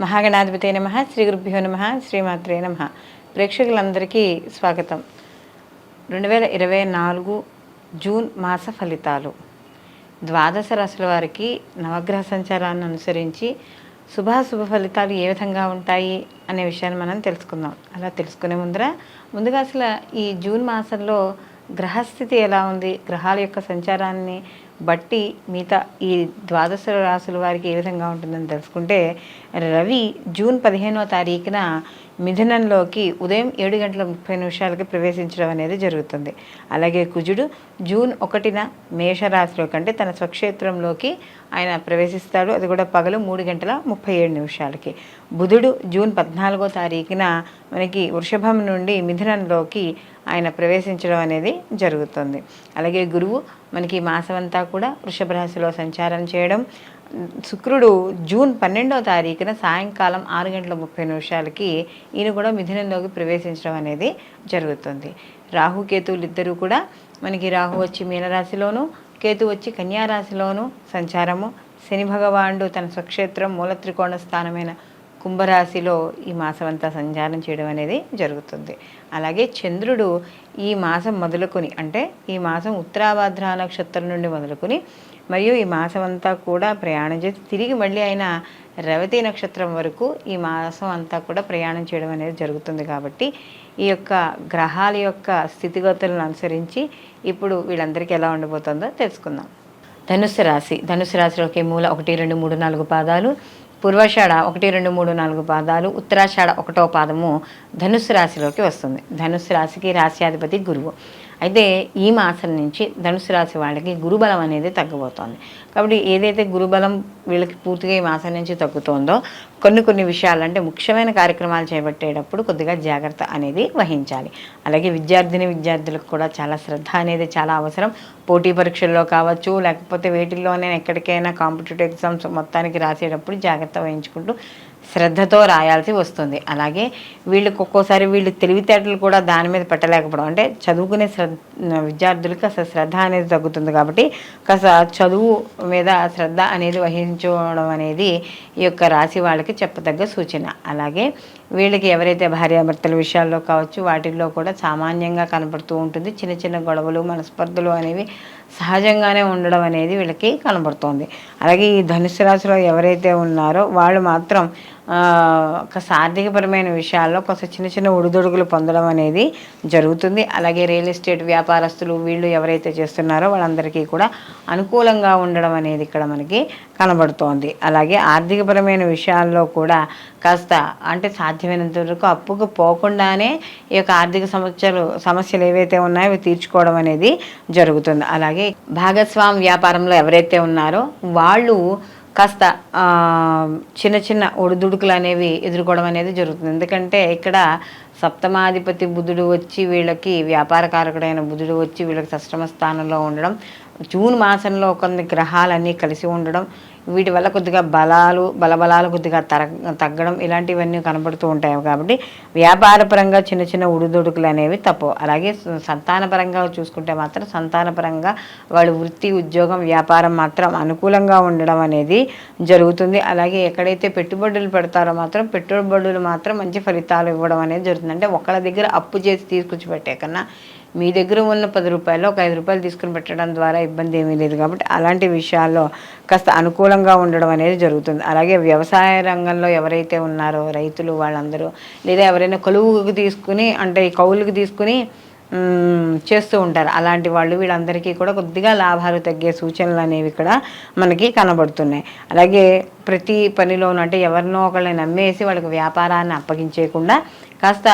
మహాగణాధిపతి నమ శ్రీ గురుభ్యో నమ శ్రీమాత్రే నమ. ప్రేక్షకులందరికీ స్వాగతం. రెండు వేల ఇరవై నాలుగు జూన్ మాస ఫలితాలు. ద్వాదశ రాశుల వారికి నవగ్రహ సంచారాన్ని అనుసరించి శుభాశుభ ఫలితాలు ఏ విధంగా ఉంటాయి అనే విషయాన్ని మనం తెలుసుకుందాం. అలా తెలుసుకునే ముందర ముందుగా అసలు ఈ జూన్ మాసంలో గ్రహస్థితి ఎలా ఉంది? గ్రహాల యొక్క సంచారాన్ని బట్టి మిగతా ఈ ద్వాదశ రాశుల వారికి ఏ విధంగా ఉంటుందని తెలుసుకుంటే రవి జూన్ పదిహేనో తారీఖున మిథునంలోకి ఉదయం ఏడు గంటల ముప్పై నిమిషాలకి ప్రవేశించడం అనేది జరుగుతుంది. అలాగే కుజుడు జూన్ ఒకటిన మేషరాశిలోకి అంటే తన స్వక్షేత్రంలోకి ఆయన ప్రవేశిస్తాడు. అది కూడా పగలు మూడు గంటల ముప్పై ఏడు నిమిషాలకి. బుధుడు జూన్ పద్నాలుగో తారీఖున మనకి వృషభం నుండి మిథునంలోకి ఆయన ప్రవేశించడం అనేది జరుగుతుంది. అలాగే గురువు మనకి మాసం అంతా కూడా వృషభ రాశిలో సంచారం చేయడం. శుక్రుడు జూన్ పన్నెండవ తారీఖున సాయంకాలం ఆరు గంటల ముప్పై నిమిషాలకి ఈయన కూడా మిథునంలోకి ప్రవేశించడం అనేది జరుగుతుంది. రాహు కేతువులు ఇద్దరు కూడా మనకి రాహు వచ్చి మీనరాశిలోను కేతు వచ్చి కన్యారాశిలోను సంచారము. శని భగవానుడు తన స్వక్షేత్రం మూల త్రికోణ స్థానమైన కుంభరాశిలో ఈ మాసం అంతా సంచారం చేయడం అనేది జరుగుతుంది. అలాగే చంద్రుడు ఈ మాసం మొదలుకొని అంటే ఈ మాసం ఉత్తరాభాద్ర నక్షత్రం నుండి మొదలుకొని మరియు ఈ మాసం అంతా కూడా ప్రయాణం చేసి తిరిగి మళ్ళీ ఆయన రవతి నక్షత్రం వరకు ఈ మాసం అంతా కూడా ప్రయాణం చేయడం అనేది జరుగుతుంది కాబట్టి ఈ యొక్క గ్రహాల యొక్క స్థితిగతులను అనుసరించి ఇప్పుడు వీళ్ళందరికీ ఎలా ఉండబోతుందో తెలుసుకుందాం. ధనుసు రాశి ధనుస్సు రాశిలోకి మూల ఒకటి రెండు మూడు నాలుగు పాదాలు పూర్వాషాఢ ఒకటి రెండు మూడు నాలుగు పాదాలు ఉత్తరాషాఢ ఒకటో పాదము ధనుసు రాశిలోకి వస్తుంది. ధనుసు రాశికి రాశ్యాధిపతి గురువు. అయితే ఈ మాసం నుంచి ధనుసు రాశి వాళ్ళకి గురుబలం అనేది తగ్గిపోతుంది. కాబట్టి ఏదైతే గురుబలం వీళ్ళకి పూర్తిగా ఈ మాసం నుంచి తగ్గుతోందో కొన్ని కొన్ని విషయాలు అంటే ముఖ్యమైన కార్యక్రమాలు చేపట్టేటప్పుడు కొద్దిగా జాగ్రత్త అనేది వహించాలి. అలాగే విద్యార్థిని విద్యార్థులకు కూడా చాలా శ్రద్ధ అనేది చాలా అవసరం. పోటీ పరీక్షల్లో కావచ్చు లేకపోతే వేటిల్లోనే ఎక్కడికైనా కాంపిటేటివ్ ఎగ్జామ్స్ మొత్తానికి రాసేటప్పుడు జాగ్రత్త వహించుకుంటూ శ్రద్ధతో రాయాల్సి వస్తుంది. అలాగే వీళ్ళకి ఒక్కోసారి వీళ్ళు తెలివితేటలు కూడా దాని మీద పెట్టలేకపోవడం. అంటే చదువుకునే శ్రద్ధ విద్యార్థులకి అసలు శ్రద్ధ అనేది తగ్గుతుంది కాబట్టి కాస్త చదువు మీద శ్రద్ధ అనేది వహించడం అనేది ఈ యొక్క రాశి వాళ్ళకి చెప్పదగ్గ సూచన. అలాగే వీళ్ళకి ఎవరైతే భార్యాభర్తల విషయాల్లో కావచ్చు వాటిల్లో కూడా సామాన్యంగా కనపడుతూ ఉంటుంది. చిన్న చిన్న గొడవలు మనస్పర్ధలు అనేవి సహజంగానే ఉండడం అనేది వీళ్ళకి కనబడుతోంది అలాగే ఈ ధనుసు రాశిలో ఎవరైతే ఉన్నారో వాళ్ళు మాత్రం ఒక ఆర్థికపరమైన విషయాల్లో కొంత చిన్న చిన్న ఒడిదొడుగులు పొందడం అనేది జరుగుతుంది. అలాగే రియల్ ఎస్టేట్ వ్యాపారస్తులు వీళ్ళు ఎవరైతే చేస్తున్నారో వాళ్ళందరికీ కూడా అనుకూలంగా ఉండడం అనేది ఇక్కడ మనకి కనబడుతోంది. అలాగే ఆర్థికపరమైన విషయాల్లో కూడా కాస్త అంటే సాధ్యమైనంత వరకు అప్పుకు పోకుండానే ఈ యొక్క ఆర్థిక సమస్యలు సమస్యలు ఏవైతే ఉన్నాయో అవి తీర్చుకోవడం అనేది జరుగుతుంది. అలాగే భాగస్వామి వ్యాపారంలో ఎవరైతే ఉన్నారో వాళ్ళు కాస్త చిన్న చిన్న ఒడిదుడుకులు అనేవి ఎదుర్కోవడం అనేది జరుగుతుంది. ఎందుకంటే ఇక్కడ సప్తమాధిపతి బుధుడు వచ్చి వీళ్ళకి వ్యాపారకారకుడైన బుధుడు వచ్చి వీళ్ళకి సష్టమ స్థానంలో ఉండడం జూన్ మాసంలో కొన్ని గ్రహాలన్నీ కలిసి ఉండడం వీటి వల్ల కొద్దిగా బలాలు బలబలాలు కొద్దిగా తర తగ్గడం ఇలాంటివన్నీ కనబడుతూ ఉంటాయి కాబట్టి వ్యాపారపరంగా చిన్న చిన్న ఉడుదొడుకులు అనేవి తప్పు అలాగే సంతానపరంగా చూసుకుంటే మాత్రం సంతానపరంగా వాళ్ళు వృత్తి ఉద్యోగం వ్యాపారం మాత్రం అనుకూలంగా ఉండడం అనేది జరుగుతుంది. అలాగే ఎక్కడైతే పెట్టుబడులు పెడతారో మాత్రం పెట్టుబడులు మాత్రం మంచి ఫలితాలు ఇవ్వడం అనేది జరుగుతుంది. అంటే ఒకళ్ళ దగ్గర అప్పు చేసి తీసుకొచ్చి పెట్టే కన్నా మీ దగ్గర ఉన్న పది రూపాయలు ఒక ఐదు రూపాయలు తీసుకుని పెట్టడం ద్వారా ఇబ్బంది ఏమీ లేదు కాబట్టి అలాంటి విషయాల్లో కాస్త అనుకూలంగా ఉండడం అనేది జరుగుతుంది. అలాగే వ్యవసాయ రంగంలో ఎవరైతే ఉన్నారో రైతులు వాళ్ళందరూ లేదా ఎవరైనా కొలువుకు తీసుకుని అంటే ఈ కౌలుకి తీసుకుని చేస్తూ ఉంటారు. అలాంటి వాళ్ళు వీళ్ళందరికీ కూడా కొద్దిగా లాభాలు తగ్గే సూచనలు అనేవి ఇక్కడ మనకి కనబడుతున్నాయి. అలాగే ప్రతి పనిలోనూ అంటే ఎవరినో ఒకళ్ళని నమ్మేసి వాళ్ళకి వ్యాపారాన్ని అప్పగించేయకుండా కాస్త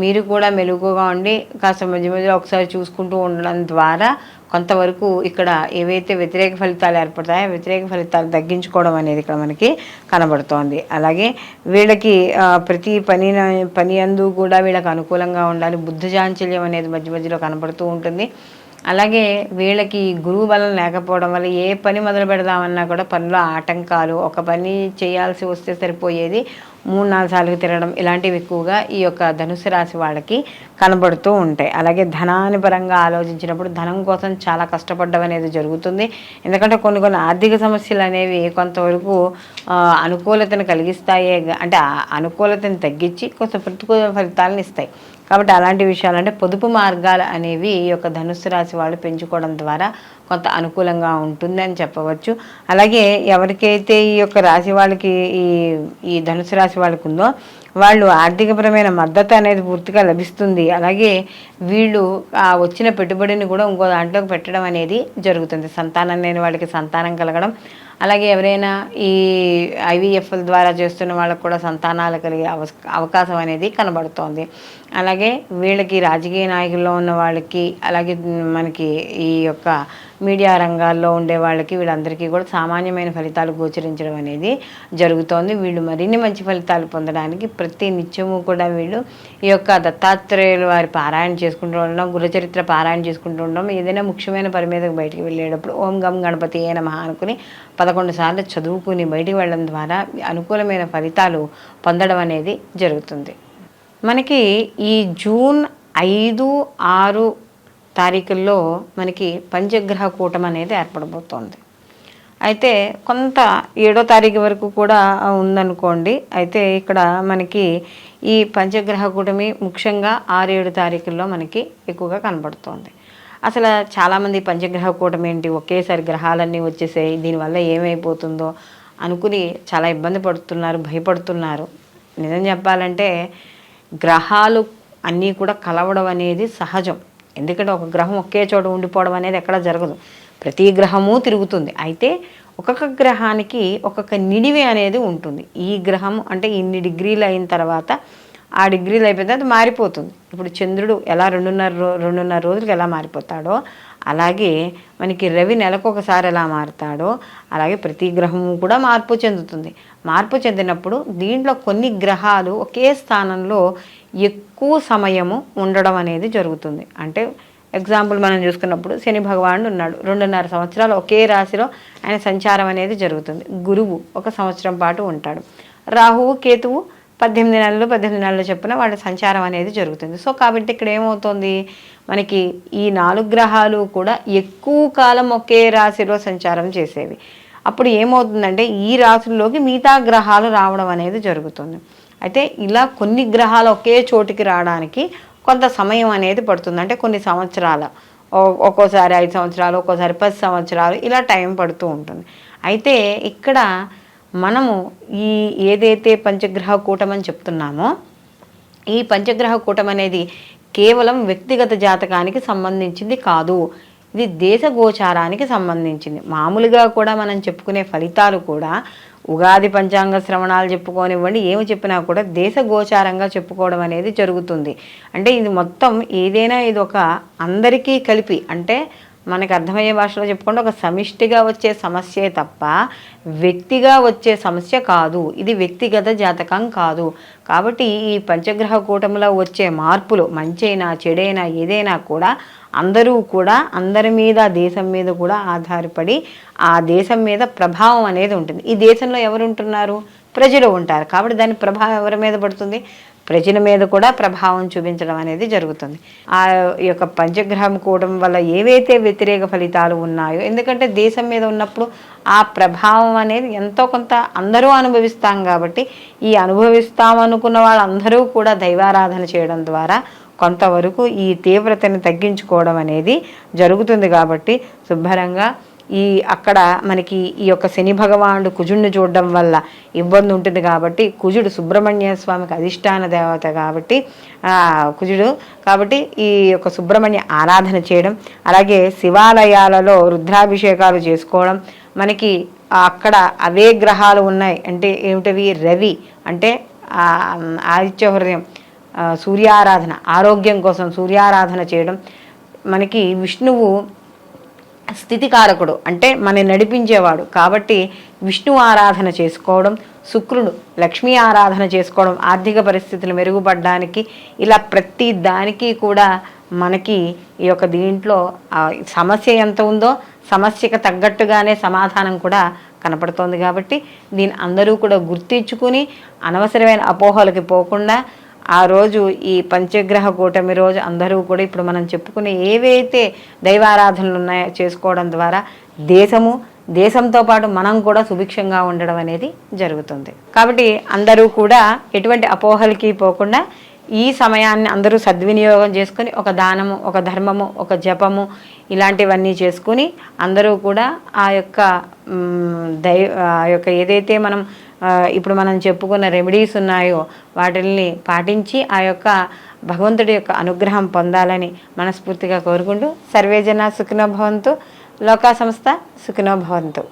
మీరు కూడా మెలుగుగా ఉండి కాస్త మధ్య మధ్యలో ఒకసారి చూసుకుంటూ ఉండడం ద్వారా కొంతవరకు ఇక్కడ ఏవైతే వ్యతిరేక ఫలితాలు ఏర్పడతాయో వ్యతిరేక ఫలితాలు తగ్గించుకోవడం అనేది ఇక్కడ మనకి కనబడుతోంది. అలాగే వీళ్ళకి ప్రతి పని పని అందు కూడా వీళ్ళకి అనుకూలంగా ఉండాలి. బుద్ధ చాంచల్యం అనేది మధ్య మధ్యలో కనబడుతూ ఉంటుంది. అలాగే వీళ్ళకి గురువు బలం లేకపోవడం వల్ల ఏ పని మొదలు పెడదామన్నా కూడా పనిలో ఆటంకాలు ఒక పని చేయాల్సి వస్తే సరిపోయేది మూడు నాలుగు సార్లు తిరగడం ఇలాంటివి ఎక్కువగా ఈ యొక్క ధనుసు రాశి వాళ్ళకి కనబడుతూ ఉంటాయి. అలాగే ధనాన్ని పరంగా ఆలోచించినప్పుడు ధనం కోసం చాలా కష్టపడడం అనేది జరుగుతుంది. ఎందుకంటే కొన్ని కొన్ని ఆర్థిక సమస్యలు అనేవి కొంతవరకు అనుకూలతను కలిగిస్తాయే. అంటే అనుకూలతను తగ్గించి కొంత ప్రతికూల ఫలితాలను ఇస్తాయి. కాబట్టి అలాంటి విషయాలు అంటే పొదుపు మార్గాలు అనేవి ఈ యొక్క ధనుస్సు రాశి వాళ్ళు పెంచుకోవడం ద్వారా కొంత అనుకూలంగా ఉంటుంది అని చెప్పవచ్చు. అలాగే ఎవరికైతే ఈ యొక్క రాశి వాళ్ళకి ఈ ఈ ధనుసు రాశి వాళ్ళకి ఉందో వాళ్ళు ఆర్థికపరమైన మద్దతు అనేది పూర్తిగా లభిస్తుంది. అలాగే వీళ్ళు ఆ వచ్చిన పెట్టుబడిని కూడా ఇంకో దాంట్లోకి పెట్టడం అనేది జరుగుతుంది. సంతానం లేని వాళ్ళకి సంతానం కలగడం అలాగే ఎవరైనా ఈ ఐవీఎఫ్ఎల్ ద్వారా చేస్తున్న వాళ్ళకు కూడా సంతానాలు కలిగే అవకాశం అనేది కనబడుతోంది. అలాగే వీళ్ళకి రాజకీయ నాయకుల్లో ఉన్న వాళ్ళకి అలాగే మనకి ఈ యొక్క మీడియా రంగాల్లో ఉండే వాళ్ళకి వీళ్ళందరికీ కూడా సామాన్యమైన ఫలితాలు గోచరించడం అనేది జరుగుతోంది. వీళ్ళు మరిన్ని మంచి ఫలితాలు పొందడానికి ప్రతి నిత్యము కూడా వీళ్ళు ఈ యొక్క దత్తాత్రేయుల వారి పారాయణ చేసుకుంటూ ఉండడం గురుచరిత్ర పారాయణ చేసుకుంటూ ఉండడం ఏదైనా ముఖ్యమైన పని మీదకి బయటికి వెళ్ళేటప్పుడు ఓం గం గణపతి ఏ నమః అనుకుని పదకొండు సార్లు చదువుకుని బయటికి వెళ్ళడం ద్వారా అనుకూలమైన ఫలితాలు పొందడం అనేది జరుగుతుంది. మనకి ఈ జూన్ ఐదు ఆరు తారీఖుల్లో మనకి పంచగ్రహ కూటం అనేది ఏర్పడబోతోంది. అయితే కొంత ఏడో తారీఖు వరకు కూడా ఉందనుకోండి. అయితే ఇక్కడ మనకి ఈ పంచగ్రహ కూటమి ముఖ్యంగా ఆరు ఏడు తారీఖుల్లో మనకి ఎక్కువగా కనబడుతోంది. అసలు చాలామంది పంచగ్రహ కూటమి ఏంటి? ఒకేసారి గ్రహాలన్నీ వచ్చేసాయి. దీనివల్ల ఏమైపోతుందో అనుకుని చాలా ఇబ్బంది పడుతున్నారు భయపడుతున్నారు. నిజం చెప్పాలంటే గ్రహాలు అన్నీ కూడా కలవడం అనేది సహజం. ఎందుకంటే ఒక గ్రహం ఒకే చోట ఉండిపోవడం అనేది ఎక్కడ జరగదు. ప్రతి గ్రహము తిరుగుతుంది. అయితే ఒక్కొక్క గ్రహానికి ఒక్కొక్క నిడివి అనేది ఉంటుంది. ఈ గ్రహం అంటే ఇన్ని డిగ్రీలు అయిన తర్వాత ఆ డిగ్రీలు అయిపోయిన తర్వాత మారిపోతుంది. ఇప్పుడు చంద్రుడు ఎలా రెండున్నర రో రెండున్నర రోజులకి ఎలా మారిపోతాడో అలాగే మనకి రవి నెలకు ఒకసారి ఎలా మారుతాడో అలాగే ప్రతి గ్రహము కూడా మార్పు చెందుతుంది. మార్పు చెందినప్పుడు దీంట్లో కొన్ని గ్రహాలు ఒకే స్థానంలో ఎక్కువ సమయము ఉండడం అనేది జరుగుతుంది. అంటే ఎగ్జాంపుల్ మనం చూసుకున్నప్పుడు శని భగవానుడు ఉన్నాడు. రెండున్నర సంవత్సరాలు ఒకే రాశిలో ఆయన సంచారం అనేది జరుగుతుంది. గురువు ఒక సంవత్సరం పాటు ఉంటాడు. రాహువు కేతువు పద్దెనిమిది నెలలు పద్దెనిమిది నెలలు చొప్పున వాళ్ళ సంచారం అనేది జరుగుతుంది. సో కాబట్టి ఇక్కడ ఏమవుతుంది? మనకి ఈ నాలుగు గ్రహాలు కూడా ఎక్కువ కాలం ఒకే రాశిలో సంచారం చేసేవి. అప్పుడు ఏమవుతుందంటే ఈ రాశుల్లోకి మిగతా గ్రహాలు రావడం అనేది జరుగుతుంది. అయితే ఇలా కొన్ని గ్రహాలు ఒకే చోటికి రావడానికి కొంత సమయం అనేది పడుతుంది. అంటే కొన్ని సంవత్సరాల ఒక్కోసారి ఐదు సంవత్సరాలు ఒక్కోసారి పది సంవత్సరాలు ఇలా టైం పడుతూ ఉంటుంది. అయితే ఇక్కడ మనము ఈ ఏదైతే పంచగ్రహ కూటం అని చెప్తున్నామో ఈ పంచగ్రహ కూటం అనేది కేవలం వ్యక్తిగత జాతకానికి సంబంధించింది కాదు. ఇది దేశ గోచారానికి సంబంధించింది. మామూలుగా కూడా మనం చెప్పుకునే ఫలితాలు కూడా ఉగాది పంచాంగ శ్రవణాలు చెప్పుకోనివ్వండి ఏమి చెప్పినా కూడా దేశ గోచారంగా చెప్పుకోవడం అనేది జరుగుతుంది. అంటే ఇది మొత్తం ఏదైనా ఇది ఒక అందరికీ కలిపి అంటే మనకు అర్థమయ్యే భాషలో చెప్పుకుంటే ఒక సమిష్టిగా వచ్చే సమస్యే తప్ప వ్యక్తిగా వచ్చే సమస్య కాదు. ఇది వ్యక్తిగత జాతకం కాదు. కాబట్టి ఈ పంచగ్రహ కూటమిలో వచ్చే మార్పులు మంచైనా చెడైనా ఏదైనా కూడా అందరూ కూడా అందరి మీద దేశం మీద కూడా ఆధారపడి ఆ దేశం మీద ప్రభావం అనేది ఉంటుంది. ఈ దేశంలో ఎవరు ఉంటున్నారు ప్రజలు ఉంటారు. కాబట్టి దాని ప్రభావం ఎవరి మీద పడుతుంది? ప్రజల మీద కూడా ప్రభావం చూపించడం అనేది జరుగుతుంది. ఆ యొక్క పంచగ్రహం కూడడం వల్ల ఏవైతే వ్యతిరేక ఫలితాలు ఉన్నాయో ఎందుకంటే దేశం మీద ఉన్నప్పుడు ఆ ప్రభావం అనేది ఎంతో కొంత అందరూ అనుభవిస్తాం కాబట్టి ఈ అనుభవిస్తాం అనుకున్న వాళ్ళందరూ కూడా దైవారాధన చేయడం ద్వారా కొంతవరకు ఈ తీవ్రతను తగ్గించుకోవడం అనేది జరుగుతుంది కాబట్టి శుభ్రంగా ఈ అక్కడ మనకి ఈ యొక్క శని భగవానుడు కుజుడిని చూడడం వల్ల ఇబ్బంది ఉంటుంది కాబట్టి కుజుడు సుబ్రహ్మణ్య స్వామికి అధిష్టాన దేవత కాబట్టి కుజుడు కాబట్టి ఈ యొక్క సుబ్రహ్మణ్య ఆరాధన చేయడం అలాగే శివాలయాలలో రుద్రాభిషేకాలు చేసుకోవడం. మనకి అక్కడ అవే గ్రహాలు ఉన్నాయి. అంటే ఏమిటవి? రవి అంటే ఆదిత్య హృదయం సూర్యారాధన ఆరోగ్యం కోసం సూర్యారాధన చేయడం. మనకి విష్ణువు స్థితికారకుడు అంటే మన నడిపించేవాడు. కాబట్టి విష్ణు ఆరాధన చేసుకోవడం శుక్రుడు లక్ష్మీ ఆరాధన చేసుకోవడం ఆర్థిక పరిస్థితులు మెరుగుపడడానికి ఇలా ప్రతి దానికి కూడా మనకి ఈ యొక్క దీంట్లో సమస్య ఎంత ఉందో సమస్యకు తగ్గట్టుగానే సమాధానం కూడా కనపడుతోంది. కాబట్టి దీని అందరూ కూడా గుర్తించుకుని అనవసరమైన అపోహలకి పోకుండా ఆ రోజు ఈ పంచగ్రహ కూటమి రోజు అందరూ కూడా ఇప్పుడు మనం చెప్పుకునే ఏవైతే దైవారాధనలు ఉన్నాయో చేసుకోవడం ద్వారా దేశము దేశంతో పాటు మనం కూడా సుభిక్షంగా ఉండడం అనేది జరుగుతుంది. కాబట్టి అందరూ కూడా ఎటువంటి అపోహలకి పోకుండా ఈ సమయాన్ని అందరూ సద్వినియోగం చేసుకొని ఒక దానము ఒక ధర్మము ఒక జపము ఇలాంటివన్నీ చేసుకుని అందరూ కూడా ఆ యొక్క దై ఆ యొక్క ఏదైతే మనం ఇప్పుడు మనం చెప్పుకున్న రెమెడీస్ ఉన్నాయో వాటిల్ని పాటించి ఆ యొక్క భగవంతుడి యొక్క అనుగ్రహం పొందాలని మనస్ఫూర్తిగా కోరుకుంటూ సర్వేజన సుఖినోభవంతు లోకా సంస్థ సుఖినోభవంతు